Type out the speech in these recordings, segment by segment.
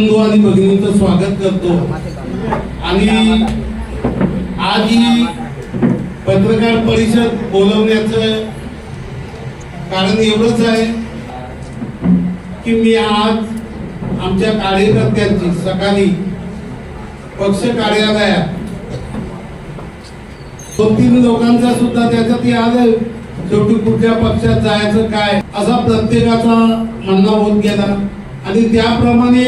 बंधू आणि भगिनीचं स्वागत करतो. आणि आज ही पत्रकार परिषद बोलवण्याचं कारण एवढंच आहे की मी आज आमच्या कार्यकर्त्यांची सकाळी पक्ष कार्यालयात दोन तीन लोकांचा सुद्धा त्याच्यात हे आलं शेवटी कुठल्या पक्षात जायचं काय असा प्रत्येकाचा म्हणणं होत गेला. आणि त्याप्रमाणे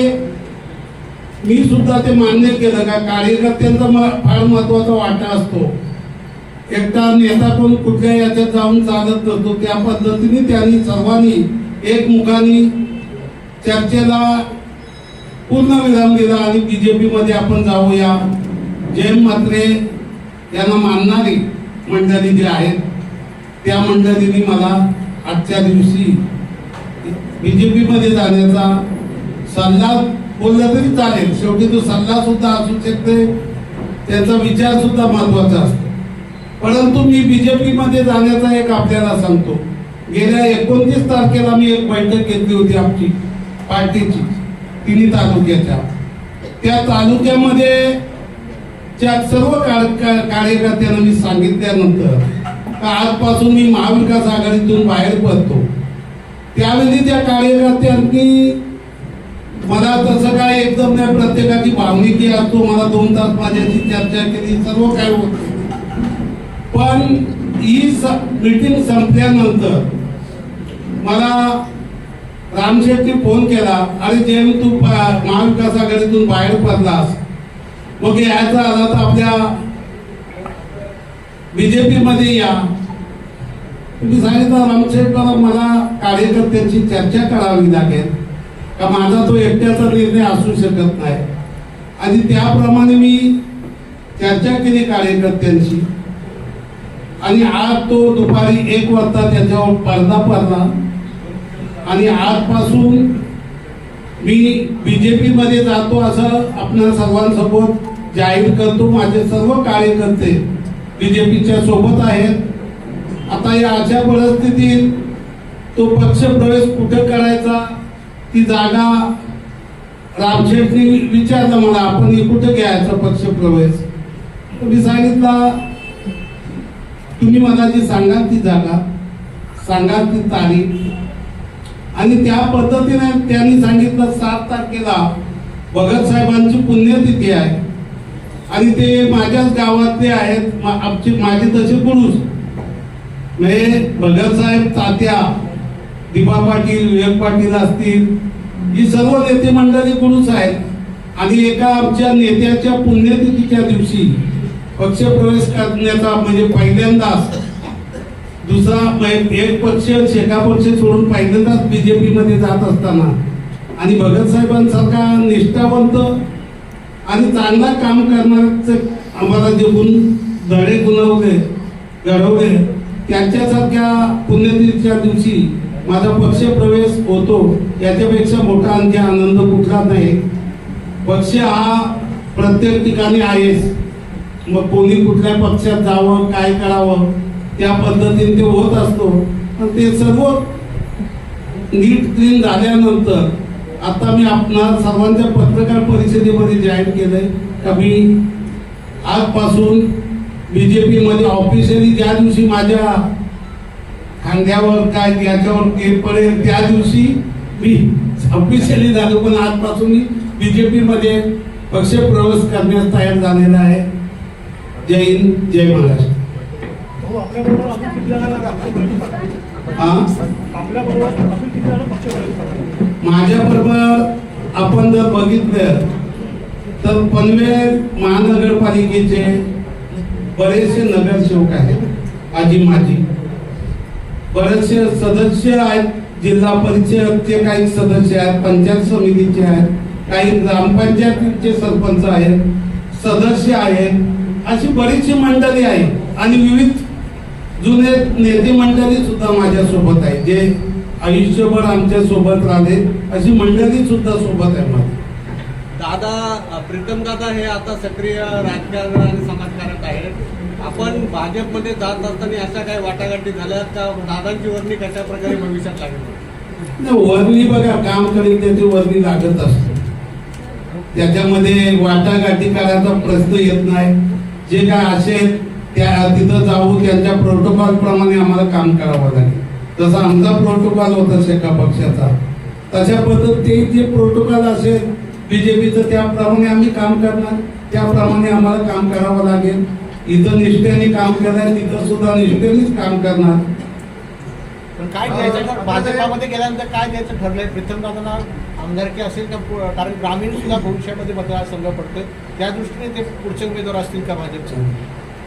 मी सुद्धा ते मान्य केलं का? कार्यकर्त्यांचा म- फार महत्त्वाचा वाटा असतो. एकटा नेता कोण कुठल्या याच्यात जाऊन चालत नसतो त्या पद्धतीने त्यांनी सर्वांनी एकमुखाने चर्चेला पूर्ण विराम दिला आणि बी जे पीमध्ये आपण जाऊया. जय म्हात्रे यांना मानणारी मंडळी जी आहेत त्या मंडळींनी मला आजच्या दिवशी बी जे पीमध्ये जाण्याचा सल्ला बोललं तरी चालेल. शेवटी तो सल्ला सुद्धा असू शकते. त्याचा विचार सुद्धा महत्त्वाचा असतो. परंतु मी बीजेपीमध्ये जाण्याचा एक आपल्याला सांगतो. गेल्या एकोणतीस तारखेला मी एक बैठक घेतली होती आमची पार्टीची तिन्ही तालुक्याच्या. त्या तालुक्यामध्ये त्या सर्व का- कार्यकर्त्यांना मी सांगितल्यानंतर का आजपासून मी महाविकास आघाडीतून बाहेर पडतो. त्यावेळी त्या कार्यकर्त्यांनी मला तसं काय एकदम नाही प्रत्येकाची भावनिकी असतो मला दोन तास माझ्याशी चर्चा केली सर्व काय होत. पण ही मिटिंग संपल्यानंतर मला रामशेठनी फोन केला अरे जयम तू महाविकास आघाडीतून बाहेर पडलास. मग यायचा आला तर आपल्या बीजेपी मध्ये या. तुम्ही सांगितलं रामशेठ मला मला कार्यकर्त्यांची चर्चा करावी लागेल. का माझा तो एकट्याचा निर्णय असू शकत नाही. आणि त्याप्रमाणे मी चर्चा केली कार्यकर्त्यांशी. आणि आज तो दुपारी एक वाजता त्याच्यावर पडदा पडला. आणि आजपासून मी बी जे पीमध्ये जातो असं आपल्या सर्वांसमोर जाहीर करतो. माझे सर्व कार्यकर्ते पीच्या सोबत आहेत. आता या अशा परिस्थितीत तो पक्ष प्रवेश कुठे करायचा? ती जागा रामशेठनी विचारलं मला आपण हे कुठे घ्यायचा पक्ष प्रवेश मी सांगितला तुम्ही मला जी सांगाल ती जागा सांगाल ती तारीख. आणि त्या पद्धतीने त्यांनी सांगितलं सात तारखेला भगत साहेबांची पुण्यतिथी आहे. आणि ते माझ्याच गावातले आहेत मा- आमचे माझे तसे पुरुष. म्हणजे भगत साहेब तात्या दिपा पाटील विवेक पाटील असतील ही सर्व नेते मंडळी पुरुष आहेत. आणि एका आमच्या नेत्याच्या पुण्यतिथीच्या दिवशी पक्ष प्रवेश करण्याचा म्हणजे पहिल्यांदाच दुसरा एक पक्ष शेका पक्ष सोडून पहिल्यांदाच बीजेपीमध्ये जात असताना. आणि भगतसाहेबांसारखा निष्ठावंत आणि चांगला काम करण्याचे आम्हाला जे गुण धडे गुणवले घडवले. त्यांच्यासारख्या पुण्यतिथीच्या दिवशी माझा पक्ष प्रवेश होतो याच्यापेक्षा मोठा आणखी आनंद कुठला नाही. पक्ष हा प्रत्येक ठिकाणी आहेस मग कोणी कुठल्या पक्षात जावं काय करावं त्या पद्धतीने ते होत असतो. पण ते सर्व नीट क्लीन झाल्यानंतर आता मी आपणा सर्वांच्या पत्रकार परिषदेमध्ये जाहीर केलंय. का मी आजपासून बी जे पीमध्ये ऑफिशियली ज्या दिवशी माझ्या खांद्यावर काय याच्यावर केस पडेल त्या दिवशी मी ऑफिशियली झालो पण आजपासून मी बीजेपी मध्ये पक्ष प्रवेश करण्यास तयार झालेला आहे. जय हिंद जय महाराष्ट्र. हो, पक्ष हा? माझ्या बरोबर आपण जर बघितलं तर पनवेल महानगरपालिकेचे बरेचसे नगरसेवक आहेत आजी माजी. बरेचसे सदस्य आहेत जिल्हा परिषदचे काही सदस्य आहेत पंचायत समितीचे आहेत काही ग्रामपंचायतीचे सरपंच आहेत सदस्य आहेत अशी बरीचशी मंडळी आहेत. आणि विविध जुने नेते मंडळी सुद्धा माझ्यासोबत आहे जे आयुष्यभर आमच्यासोबत राहते अशी मंडळी सुद्धा सोबत आहे माझी दादा प्रीतम दादा हे आता सक्रिय राजकारण आणि समाजकारक आहेत. आपण भाजपमध्ये जात असताना अशा काही वाटाघाटी झाल्या का? दादांची वर्णी कशा प्रकारे भविष्यात लागेल? नाही, वर्णी बघा काम करेल त्याची वर्णी लागत असते. त्याच्यामध्ये वाटाघाटी करायचा प्रश्न येत नाही. जे काय असेल त्या तिथं जाऊ त्यांच्या प्रोटोकॉल प्रमाणे आम्हाला काम करावं लागेल. जसा आमचा प्रोटोकॉल होता शेका पक्षाचा तशा पद्धतीने जे प्रोटोकॉल असेल बीजेपीचं त्याप्रमाणे आम्ही काम करणार. त्याप्रमाणे आम्हाला काम करावं लागेल. इथं निष्ठेने काम केलंय तिथं सुद्धा निष्ठेनेच काम करणार. पण काय द्यायचं? भाजपामध्ये गेल्यानंतर काय द्यायचं ठरलंय? दादांना आमदारकी असेल का कारण ग्रामीण सुद्धा भविष्यामध्ये मतदारसंघ पडतोय. त्या दृष्टीने ते पुढचे उमेदवार असतील का भाजपचे?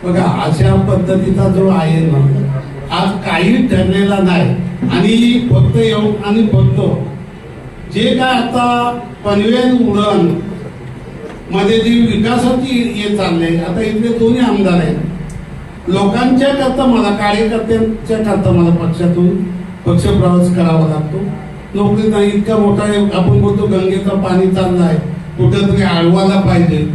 बघा अशा पद्धतीचा जो आहे ना आज काही ठरलेला नाही. आणि फक्त येऊ आणि फक्त जे काय आता पनवेल उडण मध्ये जी विकासाची हे चालले आता इथले दोन्ही आमदार आहेत. लोकांच्या करता मला कार्यकर्त्यांच्या करता मला पक्षातून पक्ष प्रवास करावा लागतो. नोकरी नाही इतका मोठा आपण बोलतो गंगेचा पाणी चाललंय कुठेतरी आळवायला पाहिजे.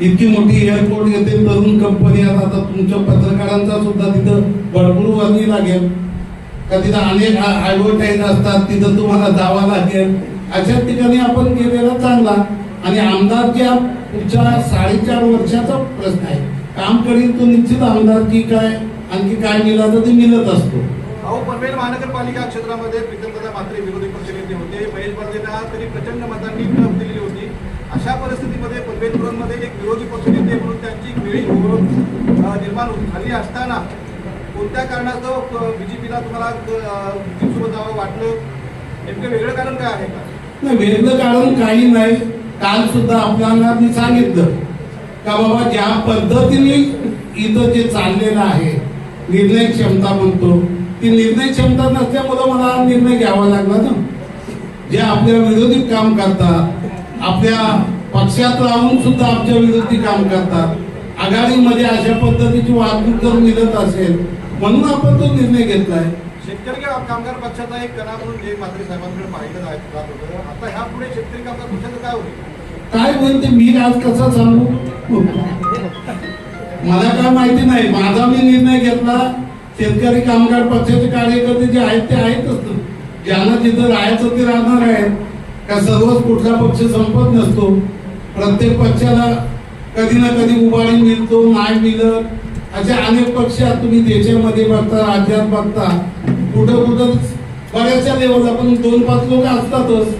इतकी मोठी एअरपोर्ट येते तरुण कंपनी आता तुमच्या पत्रकारांचा सुद्धा तिथं भरपूर वर्णी लागेल. का तिथं अनेक ॲडव्हर्टाईज असतात. तिथं तुम्हाला जावं लागेल. अशा ठिकाणी आपण गेलेला चांगला. आणि आमदारच्या पुढच्या साडेचार वर्षाचा प्रश्न आहे. काम करील तो निश्चित आमदारकी काय आणखी काय मिळालं ते मिळत असतो. अहो पनवेल महानगरपालिका क्षेत्रामध्ये प्रीतमदादा मात्रे विरोधी पक्षनेते होते. महेश बर्देंना तरी प्रचंड मतांनी कप दिलेली होती. अशा परिस्थितीमध्ये पनवेल एक विरोधी पक्षनेते म्हणून त्यांची वेळी अ, निर्माण होती झाली असताना कोणत्या कारणास्तव बीजेपीला तुम्हाला जावं वाटलं? नेमकं वेगळं कारण काय आहे का? नाही वेगळं कारण काही नाही. काल सुद्धा आपल्याला मी सांगितलं का बाबा ज्या पद्धतीने इथं जे चाललेलं आहे निर्णय क्षमता म्हणतो ती निर्णय क्षमता नसल्यामुळं मला निर्णय घ्यावा लागला ना. जे आपल्या विरोधी काम करतात आपल्या पक्षात राहून सुद्धा आमच्या विरोधी काम करतात आघाडीमध्ये अशा पद्धतीची वाहतूक जर मिळत असेल म्हणून आपण तो निर्णय घेतलाय. शेतकरी कामगार पक्षाचा एक कणा म्हणून जे मात्रे साहेबांकडे पाहिलं जात होतं. आता ह्या पुढे शेतकरी कामगार पक्षाचं काय होईल? काय होईल ते मी आज कसा सांगू? मला काय माहिती नाही. माझा मी निर्णय घेतला. शेतकरी कामगार पक्षाचे कार्यकर्ते जे आहेत ते आहेतच ना. ज्यांना जिथं राहायचं ते राहणार आहेत. का सर्वच कुठला पक्ष संपत नसतो. प्रत्येक पक्षाला कधी ना कधी उभारी मिळतो नाही मिळत. असे अनेक पक्ष तुम्ही देशामध्ये बघता राज्यात बघता. कुठं कुठं बऱ्याचशा लेवलला पण दोन पाच लोक असतातच.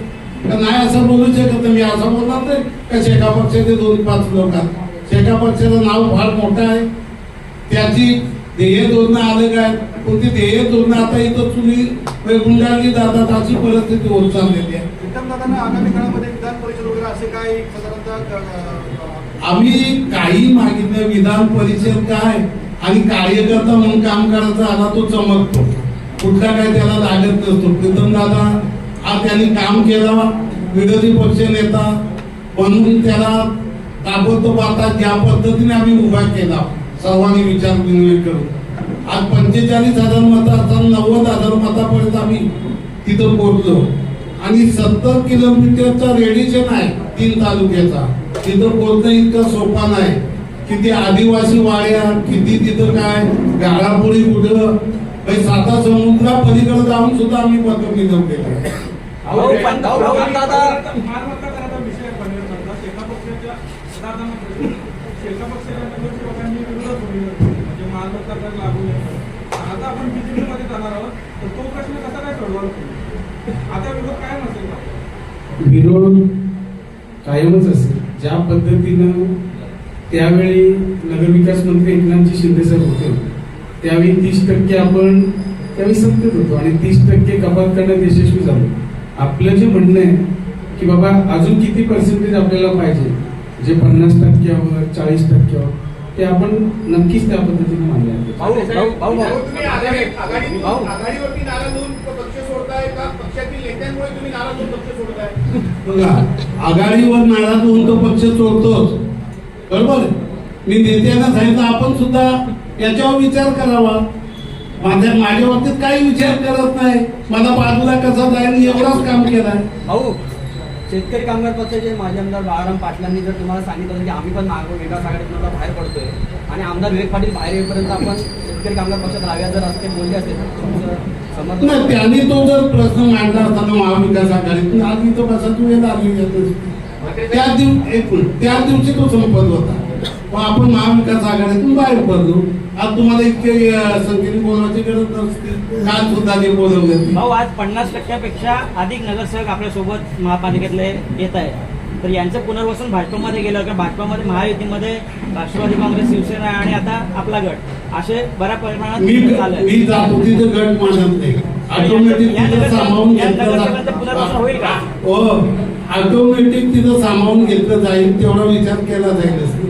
का नाही असं बोलू शकत. मी असं बोलणार नाही का शेका पक्षाचे दोन पाच लोक आहेत. शेका पक्षाचं नाव फार मोठं आहे. त्याची ध्येय धोरणं अलग आहेत पण ती ध्येय धोरणं आता इथं तुम्ही गुंडाळली जातात अशी परिस्थिती होत चाललेली आहे. आगामी काळामध्ये विधान परिषद वगैरे असे काय साधारणतः आम्ही काही मागितलं. विधान परिषद काय? आणि कार्यकर्ता म्हणून काम करायचा आला तो चमकतो. कुठला काय त्याला लागत नसतो. प्रीतम दादा हा त्यांनी काम केलं. विरोधी पक्ष नेता म्हणून त्याला ताबडतोब आता ज्या पद्धतीने आम्ही उभा केला सर्वांनी विचार विनिमय करून. आज पंचेचाळीस हजार मत असताना नव्वद हजार मतापर्यंत आम्ही तिथं पोहोचलो. आणि सत्तर किलोमीटरचा रेडिशन आहे तीन तालुक्याचा. तिथं पोहोचणं इतकं सोपा नाही. किती आदिवासी वाड्या किती तिथं काय गाळापुरी कुठं साता समुद्रा पलीकडे जाऊन सुद्धा आम्ही म्हणजे सोडवाल तुम्ही? आता विरोध कायमच असेल. ज्या पद्धतीनं त्यावेळी नगरविकास मंत्री एकनाथजी शिंदे साहेब होते त्यावेळी तीस टक्के आपण त्यावेळी सत्तेत होतो आणि तीस टक्के कपात करण्यात यशस्वी झालो. आपलं जे म्हणणं आहे की बाबा अजून किती पर्सेंटेज आपल्याला पाहिजे? जे पन्नास टक्क्यावर चाळीस टक्क्यावर ते आपण नक्कीच त्या पद्धतीने मानले आघाडीवर नाराज होऊन तो पक्ष चोरतोच बरोबर? मी नेत्यांना सांगितलं आपण सुद्धा याच्यावर विचार करावा. माझ्या माझ्या बाबतीत काही विचार करत नाही. मला बाजूला कसा जाईल एवढाच काम केलाय. भाऊ शेतकरी कामगार पक्षाचे माजी आमदार बाळाराम पाटलांनी जर तुम्हाला सांगितलं की आम्ही पण मागो वेगळ्या आघाडीतून बाहेर पडतोय आणि आमदार विवेक पाटील बाहेर येईपर्यंत आपण शेतकरी कामगार पक्षात राहाव्या जर असं ते बोलले असेल नाही त्यांनी तो जर प्रश्न मांडला असताना महाविकास आघाडीतून आधी तो कसा तू येत आली त्या दिवशी त्या दिवशी तो संपत होता. पण आपण महाविकास आघाडीतून बाहेर पडलो. आज तुम्हाला इतके संख्येने बोलवायची गरज नसते काल सुद्धा ते बोलवले भाऊ आज पन्नास टक्क्यापेक्षा अधिक नगरसेवक आपल्यासोबत महापालिकेतले येत आहे तर यांचं पुनर्वसन भाजपमध्ये गेलं किंवा भाजपमध्ये महायुतीमध्ये राष्ट्रवादी काँग्रेस शिवसेना आणि आता आपला गट असे बऱ्या मी परिमाणात मी जातो तिथं गट मानत नाही. ऑटोमॅटिक या तिथं सामावून घेतलं नगरसेवकांचं पुनर्वसन होईल का? हो. ऑटोमॅटिक तिथं सामावून घेतलं जाईल तेवढा विचार केला जाईल.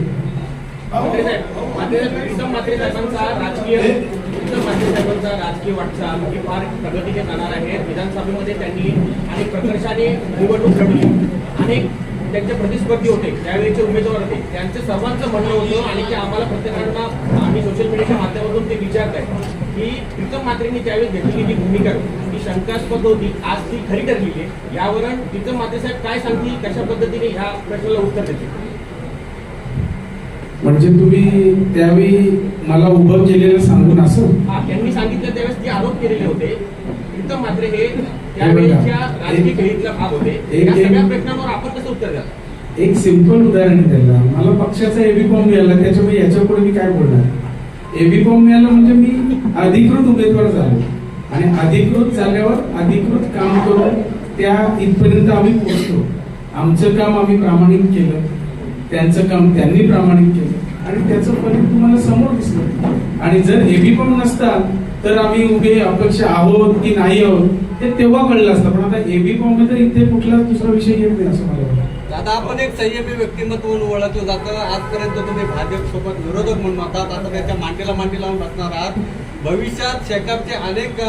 ठाकरे साहेबांचा राजकीय प्रीतम मात्रे साहेबांचा राजकीय वाटचाल ही फार प्रगतीने जाणार आहे. विधानसभेमध्ये त्यांनी अनेक प्रकर्षाने निवडणूक लढली अनेक त्यांचे प्रतिस्पर्धी होते. त्यावेळेचे उमेदवार होते त्यांचं सर्वांचं म्हणणं होतं आणि ते आम्हाला प्रत्येकांना आम्ही सोशल मीडियाच्या माध्यमातून ते विचारत आहे की प्रीतम मात्रेंनी त्यावेळेस घेतलेली जी भूमिका होती, ती शंकास्पद होती. आज ती खरी ठरलेली आहे. यावरून प्रीतम मात्रे साहेब काय सांगतील कशा पद्धतीने ह्या प्रश्नाला उत्तर देतील? म्हणजे तुम्ही त्यावेळी मला उभं केलेलं सांगून असं? त्यांनी सांगितलं त्यावेळेस जे आरोप केलेले होते. प्रीतम मात्रे हे त्यावेळेच्या बघा, राजकीय एक- खेळीतला भाग होते. एक- या सगळ्या एक- प्रश्नांवर आपण कसं उत्तर द्या एक सिंपल उदाहरण त्याला. मला पक्षाचा एबी फॉर्म मिळाला त्याच्यामुळे याच्यापुढे मी काय बोलणार? एबी फॉर्म मिळाला म्हणजे मी अधिकृत उमेदवार झालो. आणि अधिकृत झाल्यावर अधिकृत काम करून त्या इथपर्यंत आम्ही पोहोचलो. आमचं काम आम्ही प्रामाणिक केलं. त्यांचं काम त्यांनी प्रामाणिक केलं. आणि त्याचं फलित तुम्हाला समोर दिसलं. आणि जर एबी फॉर्म नसता तर आम्ही उभे अपक्ष आहोत की नाही आहोत ते तेव्हा कळलं असतं. पण आता एबी फॉर्म तर इथे कुठलाच दुसरा विषय येत नाही असं मला वाटतं. आता आपण एक संयमी व्यक्तिमत्व म्हणून ओळखलं जातं. आजपर्यंत तुम्ही भाजप सोबत विरोधक म्हणून होतात आता त्याच्या मांडीला मांडी लावून बसणार आहात. भविष्यात शेकापचे अनेक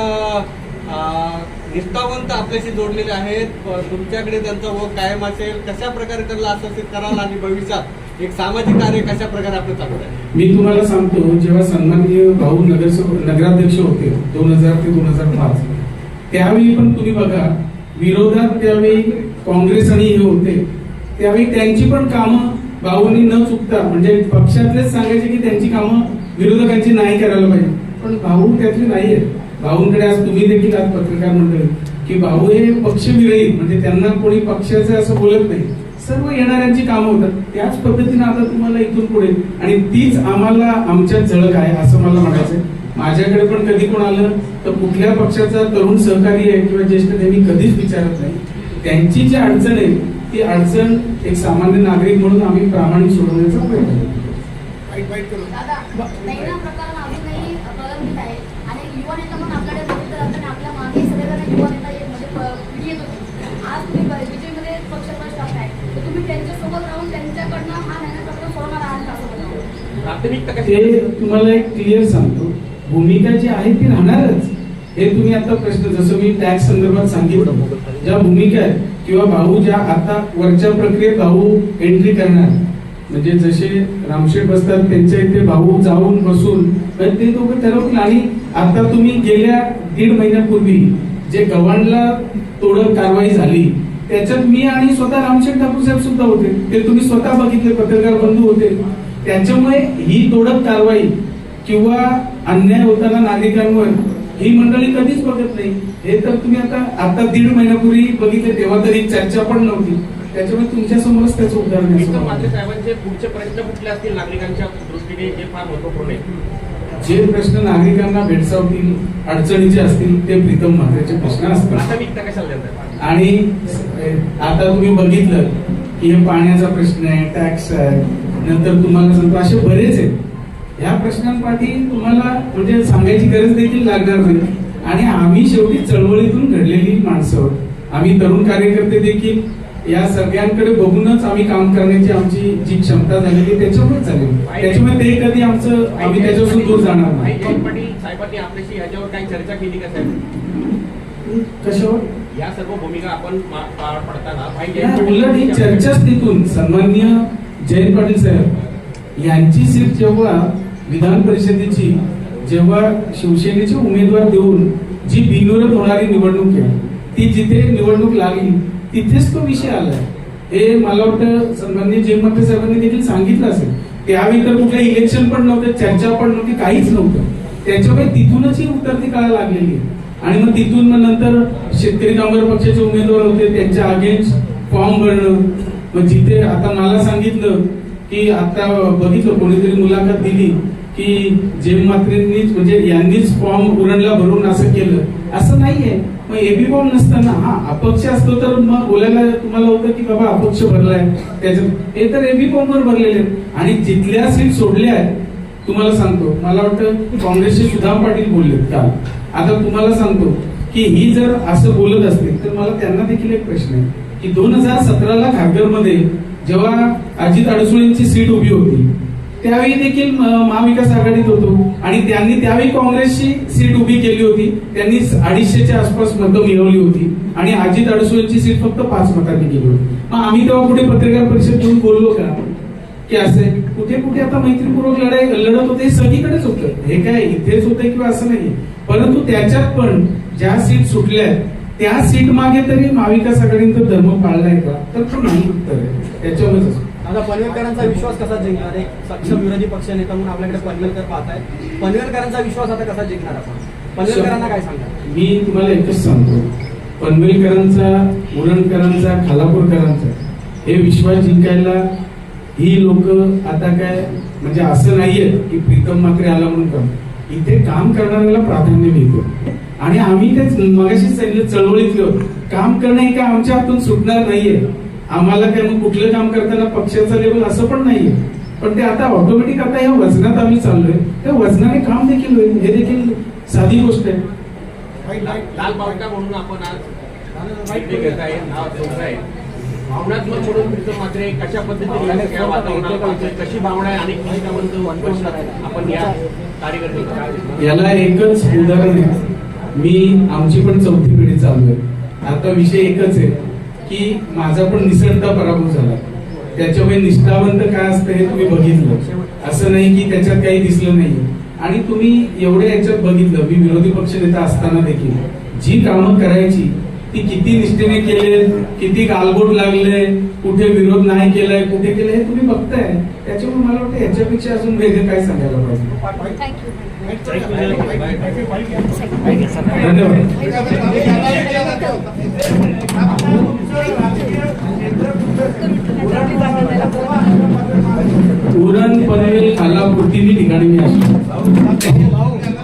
निष्ठावंत आपल्याशी जोडलेले आहेत. तुमच्याकडे त्यांचा ओघ कायम असेल. कशा प्रकारे त्यांना आश्वासित कराल आणि भविष्यात एक सामाजिक कार्य कशा प्रकारे आपलं चालू आहे? मी तुम्हाला सांगतो जेव्हा सन्माननीय भाऊ नगरसेवक नगराध्यक्ष होते दोन हजार ते दोन हजार पाच त्यावेळी पण तुम्ही बघा विरोधात त्यावेळी काँग्रेस आणि हे होते. त्यावेळी त्यांची पण कामं भाऊंनी न चुकता म्हणजे पक्षातलेच सांगायचे की त्यांची कामं विरोधकांची नाही करायला पाहिजे. पण भाऊ त्यातले नाही आहेत भाऊंकडे आज तुम्ही देखील आज पत्रकार मंडळी की भाऊ हे पक्षविरहित म्हणजे त्यांना कोणी पक्षाचं असं बोलत नाही. सर्व येणाऱ्यांची कामं होतात. त्याच पद्धतीने आता तुम्हाला इथून पुढे आणि तीच आम्हाला आमच्यात झळक आहे असं मला म्हणायचंय. माझ्याकडे पण कधी कोण आलं तर कुठल्या पक्षाचा तरुण सहकारी आहे किंवा ज्येष्ठ त्यांनी कधीच विचारत नाही. त्यांची जी अडचण आहे ती अडचण एक सामान्य नागरिक म्हणून आम्ही प्रामाणिक सोडवण्याचा प्रयत्न करतो दादा नैना प्रकरण अजूनही प्रलंबित आहे आणि युवा नेता म्हणून आपल्याकडे बघितलं जातं आणि आपल्या मागे सगळेजण युवा नेता ये- म्हणजे प- पिढी येत होती आज तुम्ही बीजेपीमध्ये पक्षप्रवेश करताय तर तुम्ही त्यांच्यासोबत राहून त्यांच्याकडनं हा नैना प्रकरण सोडवणार आहात का असं मला वाटतं. प्राथमिकता ते तुम्हाला एक क्लिअर सांगतो. भूमिका जी आहे ती राहणारच. हे तुम्ही आता प्रश्न जसं मी टॅक्स संदर्भात सांगितलं ज्या भूमिका आहेत किंवा भाऊ ज्या आता वरच्या प्रक्रियेत भाऊ एंट्री करणार. म्हणजे जसे रामशेठ बसतात त्यांच्या इथे भाऊ जाऊन बसून ते दोघं ठरवतील आणि आता तुम्ही गेल्या दीड महिन्यापूर्वी जे गव्हाणला तोडक कारवाई झाली त्याच्यात मी आणि स्वतः रामशेठ ठाकूर साहेब सुद्धा होते. ते तुम्ही स्वतः बघितले पत्रकार बंधू होते. त्याच्यामुळे ही तोडक कारवाई किंवा अन्याय होताना नागरिकांवर ही मंडळी कधीच बघत नाही. हे तर तुम्ही आता आता दीड महिन्यापूर्वी बघितले तेव्हा तरी चर्चा पण नव्हती. त्याच्यामुळे तुमच्या समोरच त्याचं उदाहरण. साहेबांचे पुढचे प्रयत्न कुठले असतील नागरिकांच्या दृष्टीने हे फार महत्त्वपूर्ण आहे. जे प्रश्न नागरिकांना भेडसावतील अडचणीचे असतील ते प्रीतम म्हात्रेचे प्रश्न असतात. आणि आता तुम्ही बघितलं की हे पाण्याचा प्रश्न आहे टॅक्स आहे नंतर तुम्हाला सांगतो असे बरेच आहेत. ह्या प्रश्नांपाठी तुम्हाला म्हणजे सांगायची गरज देखील लागणार नाही. आणि आम्ही शेवटी चळवळीतून घडलेली माणसं आहोत. आम्ही तरुण कार्यकर्ते देखील या सगळ्यांकडे बघूनच आम्ही काम करण्याची आमची जी क्षमता झालेली आहे, त्याच्यामुळेच झालेली त्याच्यामुळे ते कधी आमचं आम्ही त्याच्यापासून दूर जाणार नाही. साहेबांनी आपल्याशी ह्याच्यावर काही चर्चा केली का साहेब? कशावर? या सर्व भूमिका आपण पार पडताना या उलट ही चर्चाच तिथून सन्माननीय जयंत पाटील साहेब यांची सीट जेव्हा विधान परिषदेची जेव्हा शिवसेनेचे उमेदवार देऊन जी बिनविरोध होणारी निवडणूक आहे ती जिथे निवडणूक लागली तिथेच तो विषय आलाय. हे मला वाटतं सन्मान्य जयमंत्री साहेबांनी देखील सांगितलं असेल. त्यावेळी तर कुठलं इलेक्शन पण नव्हते चर्चा पण नव्हती काहीच नव्हतं. त्याच्यामुळे तिथूनच ही उतरती काळा लागलेली आहे. आणि मग तिथून मग नंतर शेतकरी कामगार पक्षाचे उमेदवार होते त्यांच्या अगेन्स्ट फॉर्म भरणं मग जिथे आता मला सांगितलं की आता बघितलं कोणीतरी मुलाखत दिली की जेम मात्रेंनीच म्हणजे यांनीच फॉर्म उरणला भरून असं केलं. असं नाहीये. मग एबी फॉर्म नसताना हा अपक्ष असतो तर मग बोलायला तुम्हाला होतं की बाबा अपक्ष भरलाय. त्याच्यात हे तर एबी फॉर्म वर भरलेले आहेत. आणि जिथल्या सीट सोडल्या आहेत तुम्हाला सांगतो मला वाटतं काँग्रेसचे सुधाम पाटील बोलले काल. आता तुम्हाला सांगतो की ही जर असं बोलत असतील तर मला त्यांना देखील एक प्रश्न आहे. की दोन हजार सतराला खारघरमध्ये जेव्हा अजित अडसुळेंची सीट उभी होती त्यावेळी देखील महाविकास आघाडीत होतो. आणि त्यांनी त्यावेळी काँग्रेसची सीट उभी केली होती. त्यांनी अडीचशेच्या आसपास मतं मिळवली होती. आणि अजित अडसुळेंची सीट फक्त पाच मतांनी गेली होती. मग आम्ही तेव्हा कुठे पत्रकार परिषद घेऊन बोललो का? की असे कुठे कुठे आता मैत्रीपूर्वक लढाई लढत होते सगळीकडेच होतं. हे काय इथेच होतं किंवा असं नाही. परंतु त्याच्यात पण ज्या सीट सुटल्या आहेत, त्या सीट मागे तरी महाविकास आघाडीचा धर्म पाळलाय का? तर तो नाही उत्तर आहे. त्याच्यावरच असतो. आता पनवेलकरांचा विश्वास कसा जिंकणार एक सक्षम विरोधी पक्ष नेता म्हणून आपल्याकडे पनवेलकर पाहत आहेत पनवेलकरांचा विश्वास आता कसा जिंकणार आपण? पनवेलकरांना काय सांगणार? मी तुम्हाला एकच सांगतो. पनवेलकरांचा उरणकरांचा खालापूरकरांचा हे विश्वास जिंकायला ही लोक आता काय म्हणजे असं नाहीये की प्रीतम मात्रे आला म्हणून काम. इथे काम करणाऱ्याला प्राधान्य मिळतं. आणि आम्ही तेच मगाशी सांगितलं चळवळीतलं काम करणं हे काय आमच्या हातून सुटणार नाहीये. आम्हाला काय मग कुठलं काम करताना पक्षाचा लेवल असं पण नाहीये. पण ते आता ऑटोमॅटिक आता या वजनात आम्ही चाललोय. त्या वजनाने काम देखील होईल. हे देखील साधी गोष्ट आहे. लाल बावटा म्हणून आपण आज माहिती घेत आहे नाव ठेवत आहे. भावनात्मक म्हणून प्रीतम मात्रे कशा पद्धतीने कशी भावना आहे अनेक आपण या कार्यकर्ते याला एकच उदाहरण आहे. मी आमची पण चौथी पिढी चालू आहे. आता विषय एकच आहे की माझा पण निसटता पराभव झाला. त्याच्यामुळे निष्ठावंत काय असतं हे तुम्ही बघितलं. असं नाही की त्याच्यात काही दिसलं नाही. आणि तुम्ही एवढ्या याच्यात बघितलं मी विरोधी पक्ष नेता असताना देखील. जी कामं करायची ती किती निष्ठेने केले किती गालबोट लागले कुठे विरोध नाही केलाय कुठे केलं हे तुम्ही बघताय. त्याच्यामुळे मला वाटतं याच्यापेक्षा अजून वेगळं काय सांगायला पाहिजे? उरण पनवेल खालापूर तिन्ही ठिकाणी मी असतो.